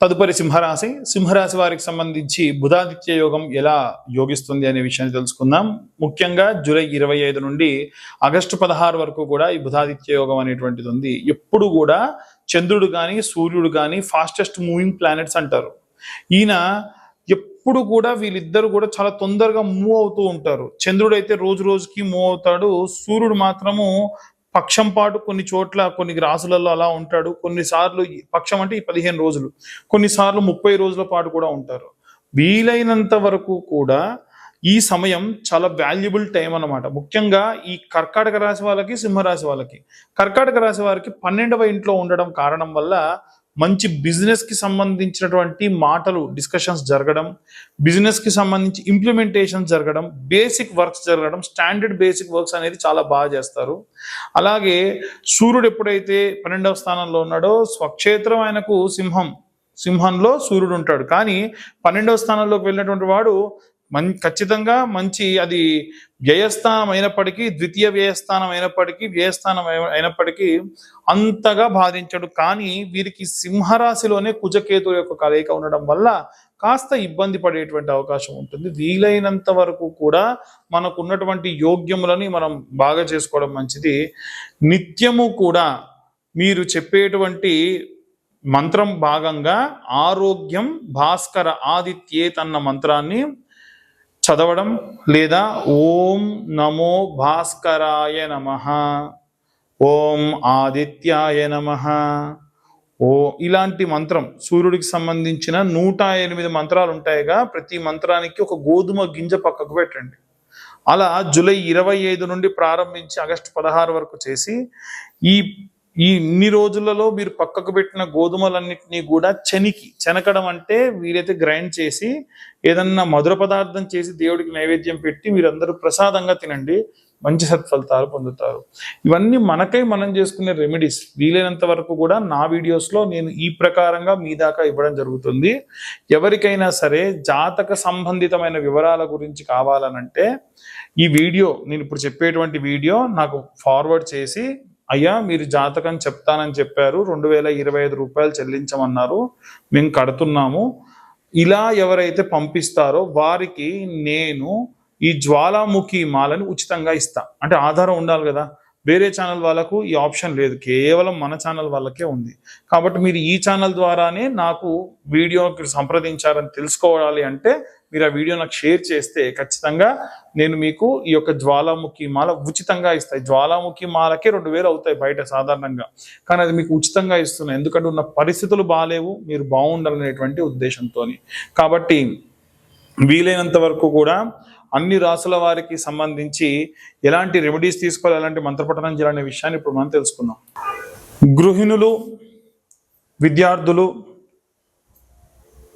తదుపరి సింహరాశి. సింహరాశి వారికి సంబంధించి బుధాదిత్య యోగం ఎలా యోగిస్తుంది అనే విషయాన్ని తెలుసుకుందాం. ముఖ్యంగా జూలై ఇరవై ఐదు నుండి ఆగస్టు పదహారు వరకు కూడా ఈ బుధాదిత్య యోగం అనేటువంటిది ఉంది. ఎప్పుడు కూడా చంద్రుడు కానీ సూర్యుడు కానీ ఫాస్టెస్ట్ మూవింగ్ ప్లానెట్స్ అంటారు. ఈయన ఎప్పుడు కూడా వీళ్ళిద్దరు కూడా చాలా తొందరగా మూవ్ అవుతూ ఉంటారు. చంద్రుడు అయితే రోజు రోజుకి మూవ్ అవుతాడు. సూర్యుడు మాత్రము పక్షం పాటు కొన్ని చోట్ల కొన్ని రాసులలో అలా ఉంటాడు. కొన్నిసార్లు ఈ పక్షం అంటే ఈ పదిహేను రోజులు. కొన్నిసార్లు ముప్పై రోజుల పాటు కూడా ఉంటారు. వీలైనంత వరకు కూడా ఈ సమయం చాలా వాల్యుబుల్ టైం అన్నమాట. ముఖ్యంగా ఈ కర్కాటక రాశి వాళ్ళకి సింహరాశి వాళ్ళకి. కర్కాటక రాశి వారికి పన్నెండవ ఇంట్లో ఉండడం కారణం వల్ల మంచి బిజినెస్కి సంబంధించినటువంటి మాటలు డిస్కషన్స్ జరగడం బిజినెస్కి సంబంధించి ఇంప్లిమెంటేషన్ జరగడం బేసిక్ వర్క్స్ జరగడం స్టాండర్డ్ బేసిక్ వర్క్స్ అనేది చాలా బాగా చేస్తారు. అలాగే సూర్యుడు ఎప్పుడైతే పన్నెండవ స్థానంలో ఉన్నాడో స్వక్షేత్రం ఆయనకు సింహం సింహంలో సూర్యుడు ఉంటాడు. కానీ పన్నెండవ స్థానంలోకి వెళ్ళినటువంటి వాడు మం ఖచ్చితంగా మంచి అది వ్యయస్థానం అయినప్పటికీ ద్వితీయ వ్యయస్థానం అయినప్పటికీ వ్యయస్థానం అయినప్పటికీ అంతగా బాధించడు. కానీ వీరికి సింహరాశిలోనే కుజకేతు యొక్క కలయిక ఉండడం వల్ల కాస్త ఇబ్బంది పడేటువంటి అవకాశం ఉంటుంది. వీలైనంత వరకు కూడా మనకు ఉన్నటువంటి యోగ్యములని మనం బాగా చేసుకోవడం మంచిది. నిత్యము కూడా మీరు చెప్పేటువంటి మంత్రం భాగంగా ఆరోగ్యం భాస్కర ఆదిత్యేత్ అన్న మంత్రాన్ని చదవడం లేదా ఓం నమో భాస్కరాయ నమ ఓం ఆదిత్యాయ నమ. ఓ ఇలాంటి మంత్రం సూర్యుడికి సంబంధించిన నూట ఎనిమిది మంత్రాలు ఉంటాయిగా ప్రతి మంత్రానికి ఒక గోధుమ గింజ పక్కకు పెట్టండి. అలా జూలై ఇరవై ఐదు నుండి ప్రారంభించి ఆగస్టు పదహారు వరకు చేసి ఈ ఈ ఇన్ని రోజులలో మీరు పక్కకు పెట్టిన గోధుమలన్నింటినీ కూడా చెనికి చెనకడం అంటే వీరైతే గ్రైండ్ చేసి ఏదన్నా మధుర పదార్థం చేసి దేవుడికి నైవేద్యం పెట్టి మీరందరూ ప్రసాదంగా తినండి. మంచి సత్ఫలితాలు పొందుతారు. ఇవన్నీ మనకై మనం చేసుకునే రెమెడీస్. వీలైనంత వరకు కూడా నా వీడియోస్లో నేను ఈ ప్రకారంగా మీ దాకా ఇవ్వడం జరుగుతుంది. ఎవరికైనా సరే జాతక సంబంధితమైన వివరాల గురించి కావాలనంటే ఈ వీడియో నేను ఇప్పుడు చెప్పేటువంటి వీడియో నాకు ఫార్వర్డ్ చేసి అయ్యా మీరు జాతకం చెప్తానని చెప్పారు రెండు వేల ఇరవై ఐదు రూపాయలు చెల్లించమన్నారు మేము కడుతున్నాము. ఇలా ఎవరైతే పంపిస్తారో వారికి నేను ఈ జ్వాలాముఖి మాలని ఉచితంగా ఇస్తా. అంటే ఆధారం ఉండాలి కదా. వేరే ఛానల్ వాళ్ళకు ఈ ఆప్షన్ లేదు. కేవలం మన ఛానల్ వాళ్ళకే ఉంది. కాబట్టి మీరు ఈ ఛానల్ ద్వారానే నాకు వీడియోకి సంప్రదించారని తెలుసుకోవాలి అంటే మీరు ఆ వీడియో నాకు షేర్ చేస్తే ఖచ్చితంగా నేను మీకు ఈ యొక్క జ్వాలాముఖి మాల ఉచితంగా ఇస్తాయి జ్వాలాముఖి మాలకే రెండు వేలు అవుతాయి బయట సాధారణంగా. కానీ అది మీకు ఉచితంగా ఇస్తున్నాయి ఎందుకంటే ఉన్న పరిస్థితులు బాగాలేవు. మీరు బాగుండాలనేటువంటి ఉద్దేశంతో కాబట్టి వీలైనంత వరకు కూడా అన్ని రాసుల వారికి సంబంధించి ఎలాంటి రెమెడీస్ తీసుకోవాలి ఎలాంటి మంత్రపఠనం చేయాలనే విషయాన్ని ఇప్పుడు మనం తెలుసుకుందాం. గృహిణులు విద్యార్థులు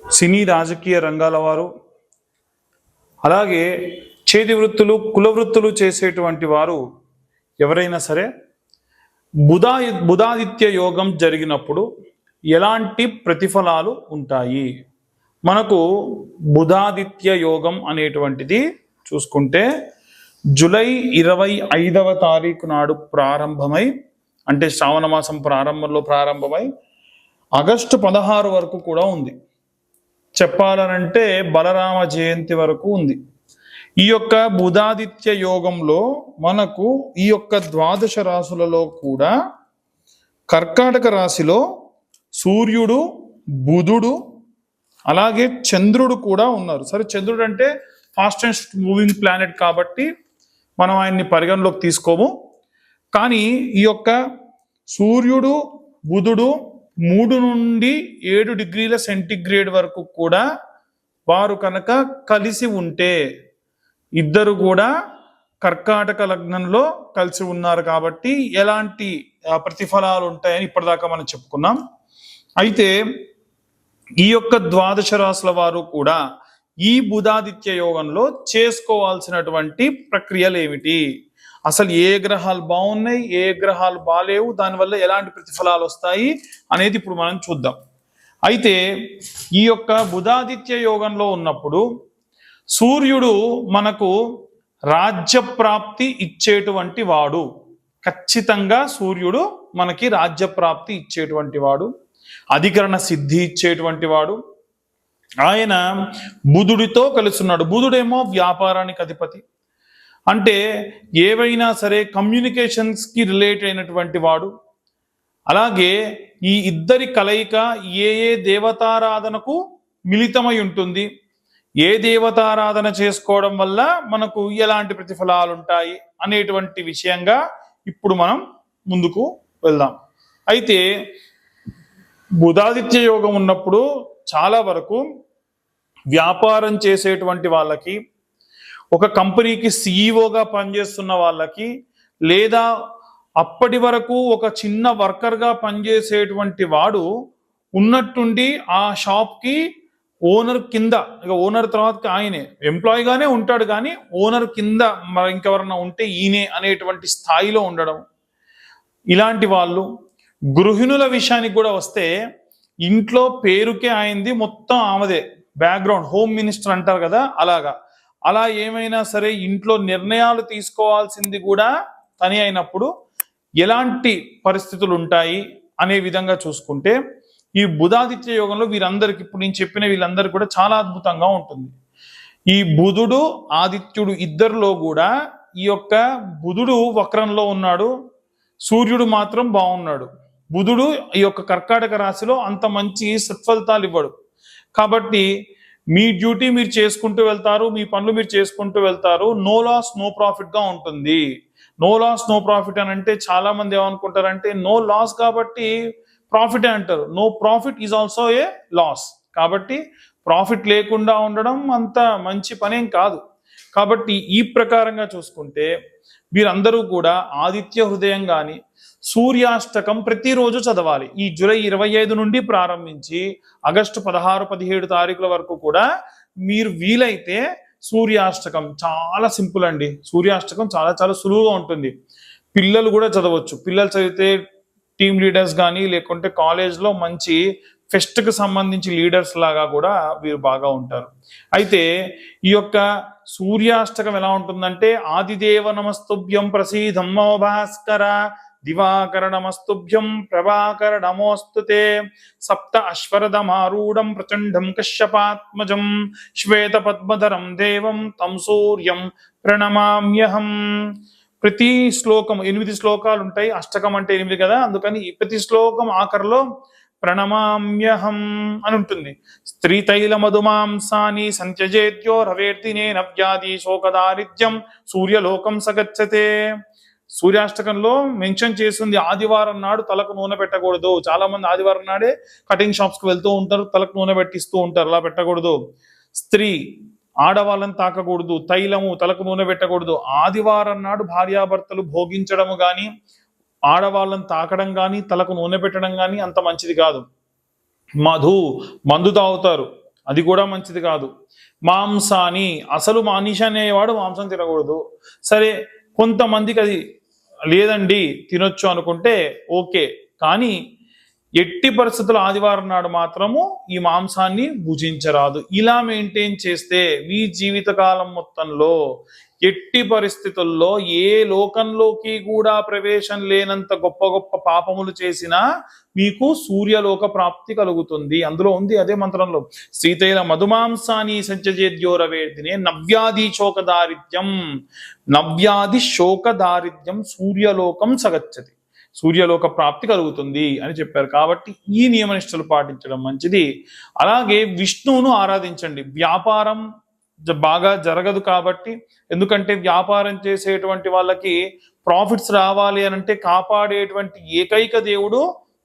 సినీ రాజకీయ రంగాల వారు అలాగే చేతి వృత్తులు కుల వృత్తులు చేసేటువంటి వారు ఎవరైనా సరే బుధా బుధాదిత్య యోగం జరిగినప్పుడు ఎలాంటి ప్రతిఫలాలు ఉంటాయి? మనకు బుధాదిత్య యోగం అనేటువంటిది చూసుకుంటే జూలై ఇరవై ఐదవ తారీఖు నాడు ప్రారంభమై అంటే శ్రావణ మాసం ప్రారంభంలో ప్రారంభమై ఆగస్టు పదహారు వరకు కూడా ఉంది. చెప్పాలనంటే బలరామ జయంతి వరకు ఉంది. ఈ యొక్క బుధాదిత్య యోగంలో మనకు ఈ యొక్క ద్వాదశ రాశులలో కూడా కర్కాటక రాశిలో సూర్యుడు బుధుడు అలాగే చంద్రుడు కూడా ఉన్నారు. సరే చంద్రుడు అంటే ఫాస్టెస్ట్ మూవింగ్ ప్లానెట్ కాబట్టి మనం ఆయన్ని పరిగణలోకి తీసుకోము. కానీ ఈ యొక్క సూర్యుడు బుధుడు మూడు నుండి ఏడు డిగ్రీల సెంటిగ్రేడ్ వరకు కూడా వారు కనుక కలిసి ఉంటే ఇద్దరు కూడా కర్కాటక లగ్నంలో కలిసి ఉన్నారు కాబట్టి ఎలాంటి ప్రతిఫలాలు ఉంటాయని ఇప్పటిదాకా మనం చెప్పుకున్నాం. అయితే ఈ యొక్క ద్వాదశ రాశుల వారు కూడా ఈ బుధాదిత్య యోగంలో చేసుకోవాల్సినటువంటి ప్రక్రియలు ఏమిటి? అసలు ఏ గ్రహాలు బాగున్నాయి ఏ గ్రహాలు బాలేవు దానివల్ల ఎలాంటి ప్రతిఫలాలు వస్తాయి అనేది ఇప్పుడు మనం చూద్దాం. అయితే ఈ యొక్క బుధాదిత్య యోగంలో ఉన్నప్పుడు సూర్యుడు మనకు రాజ్య ప్రాప్తి ఇచ్చేటువంటి వాడు. ఖచ్చితంగా సూర్యుడు మనకి రాజ్య ప్రాప్తి ఇచ్చేటువంటి వాడు. అధికరణ సిద్ధి ఇచ్చేటువంటి వాడు. ఆయన బుధుడితో కలుస్తున్నాడు బుధుడేమో వ్యాపారానికి అధిపతి. అంటే ఏవైనా సరే కమ్యూనికేషన్స్కి రిలేట్ అయినటువంటి వాడు. అలాగే ఈ ఇద్దరి కలయిక ఏ ఏ దేవతారాధనకు మిళితమై ఉంటుంది. ఏ దేవతారాధన చేసుకోవడం వల్ల మనకు ఎలాంటి ప్రతిఫలాలు ఉంటాయి అనేటువంటి విషయంగా ఇప్పుడు మనం ముందుకు వెళ్దాం. అయితే బుధాదిత్య యోగం ఉన్నప్పుడు చాలా వరకు వ్యాపారం చేసేటువంటి వాళ్ళకి ఒక కంపెనీకి సీఈఓగా పనిచేస్తున్న వాళ్ళకి లేదా అప్పటి వరకు ఒక చిన్న వర్కర్గా పనిచేసేటువంటి వాడు ఉన్నట్టుండి ఆ షాప్కి ఓనర్ కింద ఇక ఓనర్ తర్వాత ఆయనే ఎంప్లాయీగానే ఉంటాడు కానీ ఓనర్ కింద మరి ఇంకెవరన్నా ఉంటే ఈయనే అనేటువంటి స్థాయిలో ఉండడం. ఇలాంటి వాళ్ళు గృహిణుల విషయానికి కూడా వస్తే ఇంట్లో పేరుకే అయింది మొత్తం ఆమెదే. బ్యాక్గ్రౌండ్ హోమ్ మినిస్టర్ అంటారు కదా అలాగా. అలా ఏమైనా సరే ఇంట్లో నిర్ణయాలు తీసుకోవాల్సింది కూడా తని అయినప్పుడు ఎలాంటి పరిస్థితులు ఉంటాయి అనే విధంగా చూసుకుంటే ఈ బుధాదిత్య యోగంలో వీరందరికి ఇప్పుడు నేను చెప్పిన వీళ్ళందరికీ కూడా చాలా అద్భుతంగా ఉంటుంది. ఈ బుధుడు ఆదిత్యుడు ఇద్దరిలో కూడా ఈ యొక్క బుధుడు వక్రంలో ఉన్నాడు. సూర్యుడు మాత్రం బాగున్నాడు. బుధుడు ఈ యొక్క కర్కాటక రాశిలో అంత మంచి సత్ఫలితాలు ఇవ్వడు. కాబట్టి మీ డ్యూటీ మీరు చేసుకుంటూ వెళ్తారు మీ పనులు మీరు చేసుకుంటూ వెళ్తారు నో లాస్ నో ప్రాఫిట్గా ఉంటుంది. నో లాస్ నో ప్రాఫిట్ అని అంటే చాలా మంది ఏమనుకుంటారంటే నో లాస్ కాబట్టి ప్రాఫిట్ అంటారు. No profit is also a loss. కాబట్టి ప్రాఫిట్ లేకుండా ఉండడం అంత మంచి పనేం కాదు. కాబట్టి ఈ ప్రకారంగా చూసుకుంటే వీరందరూ కూడా ఆదిత్య హృదయం కానీ సూర్యాష్టకం ప్రతిరోజు చదవాలి. ఈ జూలై ఇరవై ఐదు నుండి ప్రారంభించి ఆగస్టు పదహారు పదిహేడు తారీఖుల వరకు కూడా మీరు వీలైతే సూర్యాష్టకం చాలా సింపుల్ అండి. సూర్యాష్టకం చాలా చాలా సులువుగా ఉంటుంది. పిల్లలు కూడా చదవచ్చు. పిల్లలు చదివితే టీమ్ లీడర్స్ కానీ లేకుంటే కాలేజ్లో మంచి ఫెస్ట్కి సంబంధించి లీడర్స్ లాగా కూడా వీరు బాగా ఉంటారు. అయితే ఈ యొక్క సూర్యాష్టకం ఎలా ఉంటుందంటే ఆదిదేవ నమస్తుభ్యం ప్రసీధమ్మో భాస్కర దివాకర నమస్తుభ్యం ప్రభాకర నమోస్తుతే సప్త అశ్వరథమారూఢం ప్రచండం కశ్యపాత్మజం శ్వేత పద్మధరం దేవం తం సూర్యం ప్రణమామ్యహం. ప్రతి శ్లోకం ఎనిమిది శ్లోకాలు ఉంటాయి అష్టకం అంటే ఎనిమిది కదా అందుకని ఈ ప్రతి శ్లోకం ఆఖరిలో ప్రణమామ్యహం అని ఉంటుంది. స్త్రీ తైల మధుమాంసాని సంత్యజేత్యో రవేర్తినే శోక దారిద్ర్యం సూర్యలోకం సగచ్చతే. సూర్యాష్టకంలో మెన్షన్ చేసింది ఆదివారం నాడు తలకు నూనె పెట్టకూడదు. చాలా మంది ఆదివారం నాడే కటింగ్ షాప్స్కి వెళ్తూ ఉంటారు తలకు నూనె పెట్టిస్తూ ఉంటారు. అలా పెట్టకూడదు. స్త్రీ ఆడవాళ్ళని తాకకూడదు. తైలము తలకు నూనె పెట్టకూడదు. ఆదివారం నాడు భార్యాభర్తలు భోగించడము కానీ ఆడవాళ్ళని తాకడం కానీ తలకు నూనె పెట్టడం కానీ అంత మంచిది కాదు. మధు మందు తాగుతారు. అది కూడా మంచిది కాదు. మాంసాని అసలు మానిష అనేవాడు మాంసం తినకూడదు. సరే కొంతమందికి అది లేదండి తినొచ్చు అనుకుంటే ఓకే. కానీ ఎట్టి పరిస్థితులు ఆదివారం నాడు మాత్రము ఈ మాంసాన్ని భుజించరాదు. ఇలా మెయింటైన్ చేస్తే మీ జీవితకాలం మొత్తంలో ఎట్టి పరిస్థితుల్లో ఏ లోకంలోకి కూడా ప్రవేశం లేనంత గొప్ప గొప్ప పాపములు చేసినా మీకు సూర్యలోక ప్రాప్తి కలుగుతుంది. అందులో ఉంది అదే మంత్రంలో శ్రీతైల మధుమాంసాని సంచజేద్యోరవేదినే నవ్యాధి శోక దారిద్ర్యం నవ్యాధి శోక దారిద్ర్యం సూర్యలోకం సగచ్చది సూర్యలోక ప్రాప్తి కలుగుతుంది అని చెప్పారు. కాబట్టి ఈ నియమనిష్టలు పాటించడం మంచిది. అలాగే విష్ణువును ఆరాధించండి. వ్యాపారం బాగా జరగదు కాబట్టి ఎందుకంటే వ్యాపారం చేసేటువంటి వాళ్ళకి ప్రాఫిట్స్ రావాలి అని అంటే కాపాడేటువంటి ఏకైక దేవుడు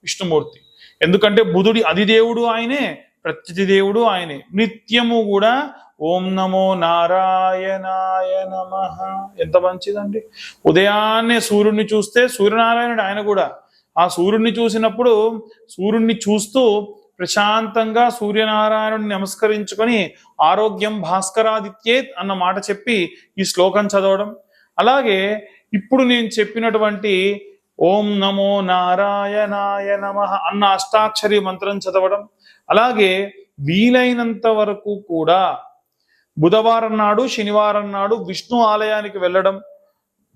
విష్ణుమూర్తి. ఎందుకంటే బుధుడి అది దేవుడు ఆయనే ప్రత్యతి దేవుడు ఆయనే. నిత్యము కూడా ఓం నమో నారాయణాయ నమ. ఎంత మంచిదండి. ఉదయాన్నే సూర్యుడిని చూస్తే సూర్యనారాయణుడు ఆయన కూడా. ఆ సూర్యుడిని చూసినప్పుడు సూర్యుడిని చూస్తూ ప్రశాంతంగా సూర్యనారాయణుని నమస్కరించుకొని ఆరోగ్యం భాస్కరాదిత్యేత్ అన్న మాట చెప్పి ఈ శ్లోకం చదవడం. అలాగే ఇప్పుడు నేను చెప్పినటువంటి ఓం నమో నారాయణాయ నమ అన్న అష్టాక్షరి మంత్రం చదవడం. అలాగే వీలైనంత వరకు కూడా బుధవారం నాడు శనివారం నాడు విష్ణు ఆలయానికి వెళ్ళడం.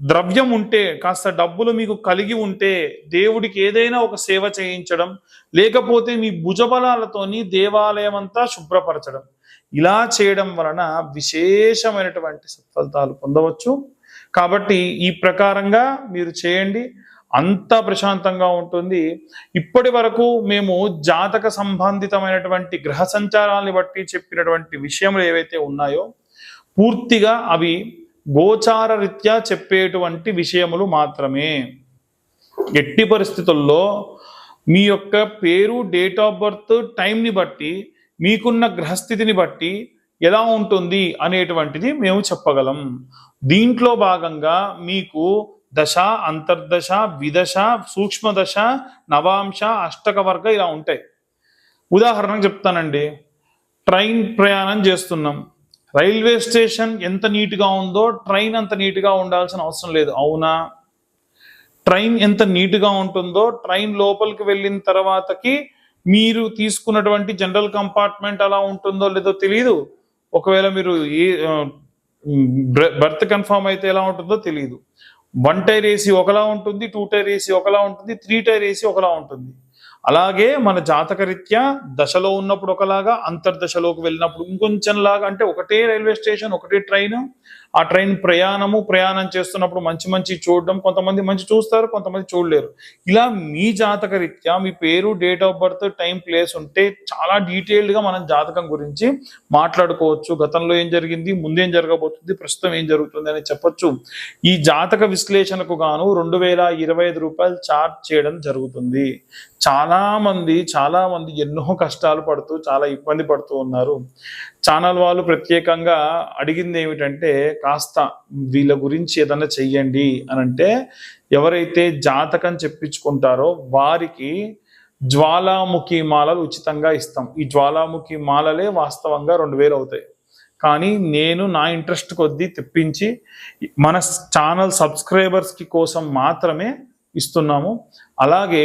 ద్రవ్యం ఉంటే కాస్త డబ్బులు మీకు కలిగి ఉంటే దేవుడికి ఏదైనా ఒక సేవ చేయించడం లేకపోతే మీ భుజబలాలతోని దేవాలయం అంతా శుభ్రపరచడం. ఇలా చేయడం వలన విశేషమైనటువంటి సత్ఫలితాలు పొందవచ్చు. కాబట్టి ఈ ప్రకారంగా మీరు చేయండి. అంత ప్రశాంతంగా ఉంటుంది. ఇప్పటి వరకు మేము జాతక సంబంధితమైనటువంటి గ్రహ సంచారాన్ని బట్టి చెప్పినటువంటి విషయములు ఏవైతే ఉన్నాయో పూర్తిగా అవి గోచార రీత్యా చెప్పేటువంటి విషయములు మాత్రమే. ఎట్టి పరిస్థితుల్లో మీ యొక్క పేరు డేట్ ఆఫ్ బర్త్ టైంని బట్టి మీకున్న గ్రహస్థితిని బట్టి ఎలా ఉంటుంది అనేటువంటిది మేము చెప్పగలం. దీంట్లో భాగంగా మీకు దశ అంతర్దశ విదశ సూక్ష్మదశ నవాంశ అష్టక వర్గ ఇలా ఉంటాయి. ఉదాహరణకు చెప్తానండి. ట్రైన్ ప్రయాణం చేస్తున్నాం. రైల్వే స్టేషన్ ఎంత నీట్గా ఉందో ట్రైన్ అంత నీట్గా ఉండాల్సిన అవసరం లేదు. అవునా? ట్రైన్ ఎంత నీట్గా ఉంటుందో ట్రైన్ లోపలికి వెళ్ళిన తర్వాతకి మీరు తీసుకున్నటువంటి జనరల్ కంపార్ట్మెంట్ అలా ఉంటుందో లేదో తెలియదు ఒకవేళ మీరు ఏ బర్త్ కన్ఫామ్ అయితే ఎలా ఉంటుందో తెలియదు వన్ టైర్ ఏసీ ఒకలా ఉంటుంది టూ టైర్ ఏసీ ఒకలా ఉంటుంది త్రీ టైర్ ఏసీ ఒకలా ఉంటుంది. అలాగే మన జాతకరీత్యా దశలో ఉన్నప్పుడు ఒకలాగా అంతర్దశలోకి వెళ్ళినప్పుడు ఇంకొంచెం లాగా అంటే ఒకటే రైల్వే స్టేషన్ ఒకటే ట్రైన్ ఆ ట్రైన్ ప్రయాణము ప్రయాణం చేస్తున్నప్పుడు మంచి మంచి చూడడం కొంతమంది మంచి చూస్తారు కొంతమంది చూడలేరు. ఇలా మీ జాతక రీత్యా మీ పేరు date of birth time place ఉంటే చాలా డీటెయిల్డ్గా మనం జాతకం గురించి మాట్లాడుకోవచ్చు. గతంలో ఏం జరిగింది ముందేం జరగబోతుంది ప్రస్తుతం ఏం జరుగుతుంది అని చెప్పొచ్చు. ఈ జాతక విశ్లేషణకు గాను రెండు వేల ఇరవై ఐదు రూపాయలు చార్జ్ చేయడం జరుగుతుంది. చాలా మంది చాలా మంది ఎన్నో కష్టాలు పడుతూ చాలా ఇబ్బంది పడుతూ ఉన్నారు. ఛానల్ వాళ్ళు ప్రత్యేకంగా అడిగింది ఏమిటంటే కాస్త వీళ్ళ గురించి ఏదైనా చెయ్యండి అని అంటే ఎవరైతే జాతకం చెప్పించుకుంటారో వారికి జ్వాలాముఖి మాలలు ఉచితంగా ఇస్తాం. ఈ జ్వాలాముఖి మాలలే వాస్తవంగా రెండు వేలు అవుతాయి. కానీ నేను నా ఇంట్రెస్ట్ కొద్దీ తెప్పించి మన ఛానల్ సబ్స్క్రైబర్స్కి కోసం మాత్రమే ఇస్తున్నాము. అలాగే